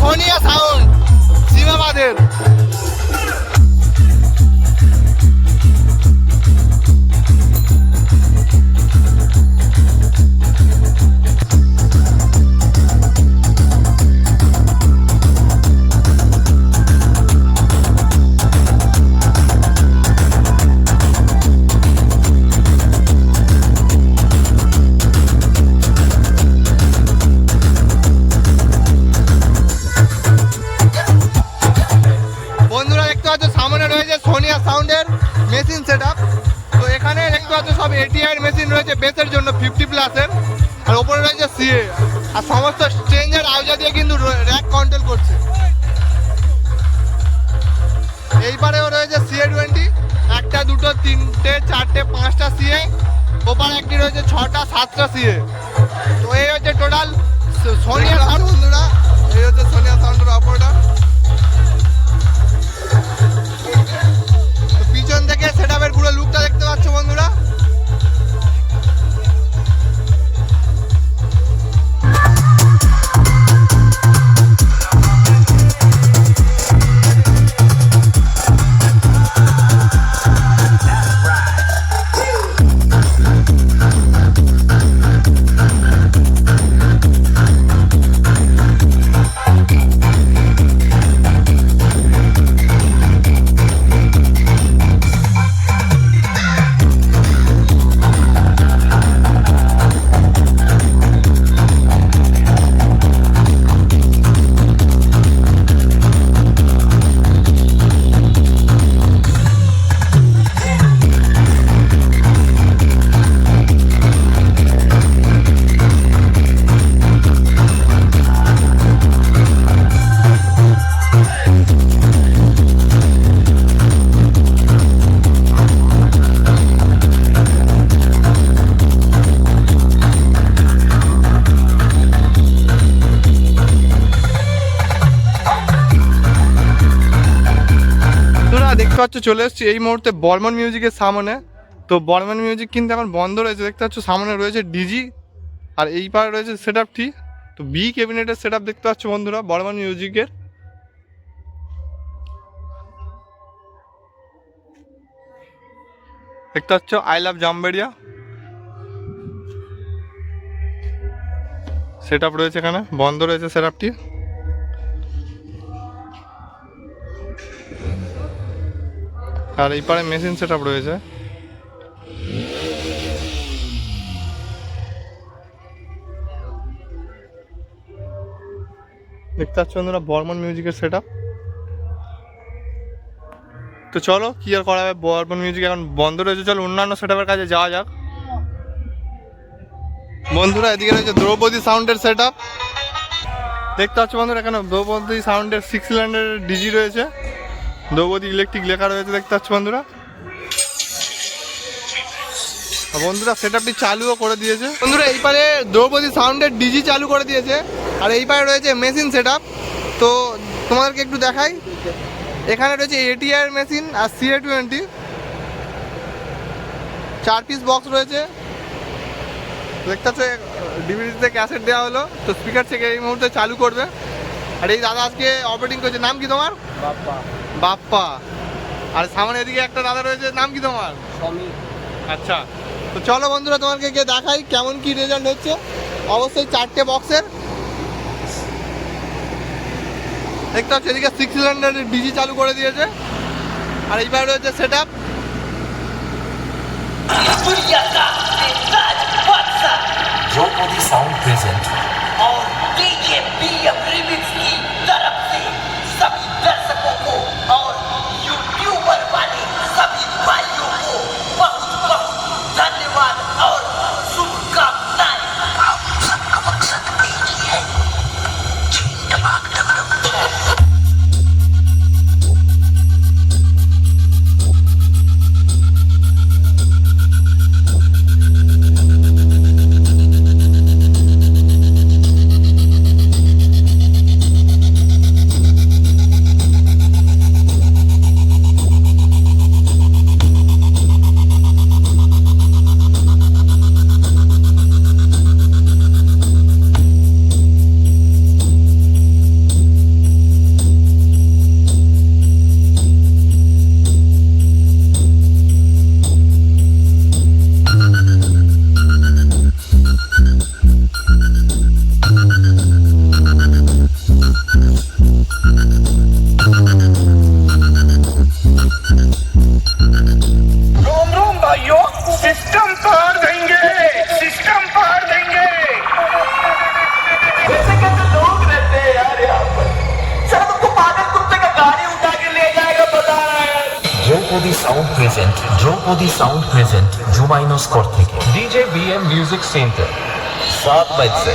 Sonia sound সিনেমাদের সাউন্ডের machine set তো এখানে দেখতে পাচ্ছ সব এটিআই মেশিন রয়েছে বেসের জন্য ফিফটি প্লাসের আর ওপরে রয়েছে সিএ আর সমস্ত স্ট্রেঞ্জের আউজা দিয়ে কিন্তু র্যাক কন্ট্রোল করছে। এইবারেও রয়েছে সিএ টোয়েন্টি একটা, দুটো, তিনটে, চারটে, পাঁচটা সিএ ওপারে একটি রয়েছে ছটা, সাতটা সিএ তো এই হচ্ছে টোটাল সোনিয়া পাচ্ছ চলে এসেছি এই মুহূর্তে বর্মন মিউজিকের সামনে। তো বর্মন মিউজিক কিন্তু এখন বন্ধ রয়েছে, দেখতে পাচ্ছ সামনে রয়েছে ডিজি, আর এই পারে রয়েছে সেট আপটি তো বি ক্যাবিনেটের সেট আপ দেখতে পাচ্ছ বন্ধুরা, বর্মন মিউজিকের। দেখতে পাচ্ছ, I love Jamberia set up রয়েছে এখানে, বন্ধ রয়েছে সেট আর এই পারে মেশিন সেট রয়েছে। দেখতে পাচ্ছ বন্ধুরা, বর্মন মিউজিকের সেট তো চলো, কি আর করা হবে বর্মন মিউজিক এখন বন্ধ রয়েছে। চলো, অন্যান্য সেট কাছে যাওয়া যাক। বন্ধুরা, এদিকে রয়েছে দ্রৌপদী সাউন্ডের সেট দেখতে পাচ্ছ বন্ধুরা, এখানে দ্রৌপদী সাউন্ডের সিক্স সিলিন্ডারের ডিজি রয়েছে। দ্রৌপদী ইলেকট্রিক লেখা রয়েছে দেখতে পাচ্ছ বন্ধুরা? বন্ধুরা সেট আপটি চালুও করে দিয়েছে। বন্ধুরা, এই পারে দ্রৌপদী সাউন্ডের ডিজি চালু করে দিয়েছে। আর এই পারে রয়েছে মেশিন সেট তো তোমাদেরকে একটু দেখাই। এখানে রয়েছে এটিআর মেশিন আর সিএ টোয়েন্টি চার পিস বক্স রয়েছে। দেখতে পাচ্ছ ডিভিডিতে ক্যাসেট দেওয়া হলো। তো স্পিকার থেকে এই মুহূর্তে চালু করবে। আর এই দাদা আজকে অপারেটিং করছে। নাম কি তোমার? বাপ্পা। বাপ্পা। আর সামনে এদিকে একটা দাদা রয়েছে নাম কি তোমার? আচ্ছা তো চলো বন্ধুরা তোমাকে গিয়ে দেখাই কেমন কি রেজাল্ট হচ্ছে। অবশ্যই চারটে বক্সের দেখতে পাচ্ছি এদিকে সিক্স সিলিন্ডারের ডিজি চালু করে দিয়েছে। আর এইবার রয়েছে set up sound present by the present Draupadi sound present জুমাইনো score থেকে ডিজে বিএম মিউজিক সেন্টার সাত বাজছে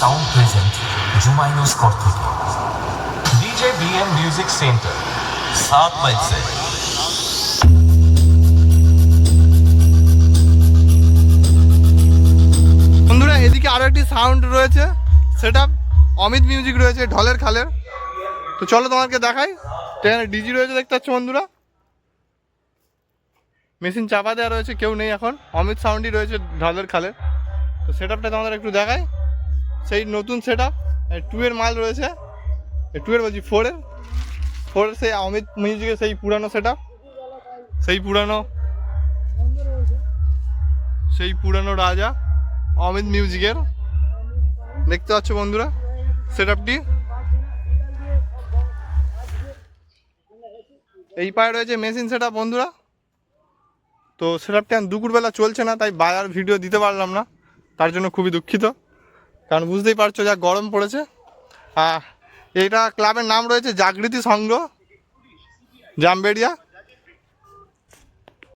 সাউন্ড প্রেজেন্ট জুমাইনো স্কোর থেকে ডিজে বিএম মিউজিক সেন্টার সাত বাজছে বন্ধুরা, এদিকে আরও একটি সাউন্ড রয়েছে। সেটা অমিত মিউজিক রয়েছে, ঢলের খালের। তো চলো তোমাকে দেখাই। এখানে ডিজি রয়েছে দেখতে পাচ্ছ বন্ধুরা। মেশিন চাপা দেওয়া রয়েছে, কেউ নেই এখন। অমিত সাউন্ডই রয়েছে ঢলের খালের। তো সেট আপটা তোমাদের একটু দেখাই। সেই নতুন সেট আপ টু এর মাল রয়েছে। টু এর বলছি ফোরের ফোরের সেই অমিত মিউজিকের সেই পুরানো সেট, সেই পুরানো সেই পুরানো রাজা অমিত মিউজিকের। দেখতে পাচ্ছ বন্ধুরা সেট আপটি এই পায়ে রয়েছে মেশিন সেট বন্ধুরা। তো সেট আপটি দুপুরবেলা চলছে না, তাই বাজার ভিডিও দিতে পারলাম না, তার জন্য খুবই দুঃখিত। কারণ বুঝতেই পারছ যা গরম পড়েছে। এটা ক্লাবের নাম রয়েছে জাগৃতি সংঘ জামবেড়িয়া।